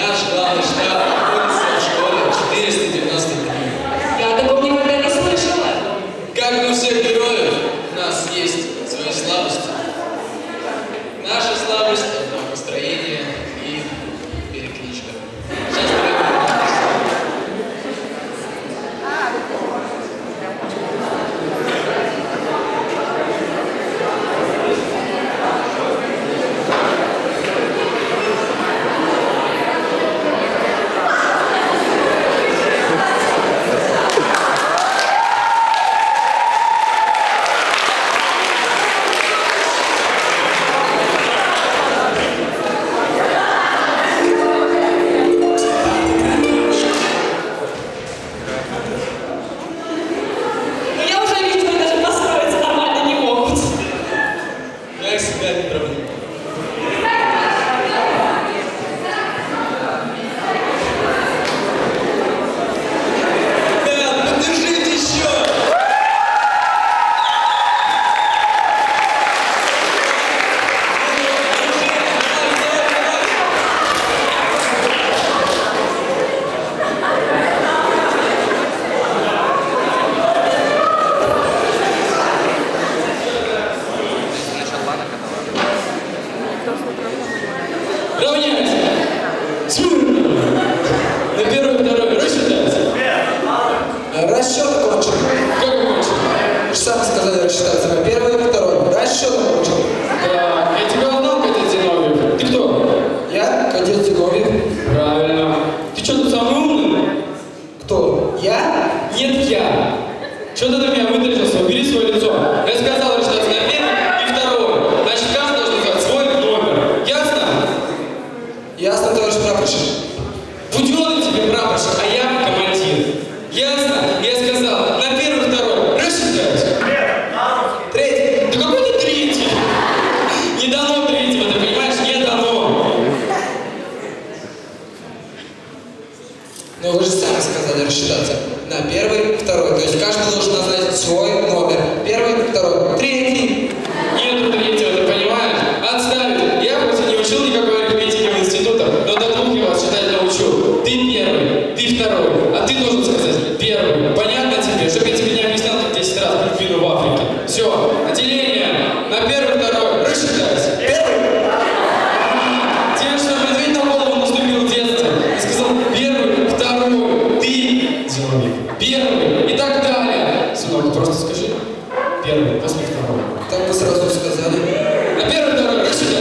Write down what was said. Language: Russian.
Minhas garras. Кто? Я? Нет, я. Что ты на меня вытащился? Убери свое лицо. Я сказал, что знаю. как сказали, рассчитаться на первый, второй. То есть каждый должен назвать свой номер. Первый, второй, третий. Нет третьего. человек. Первый и так далее. Сынок, просто скажи. Первый, после второго. Так мы сразу сказали. На первый, второй, сюда.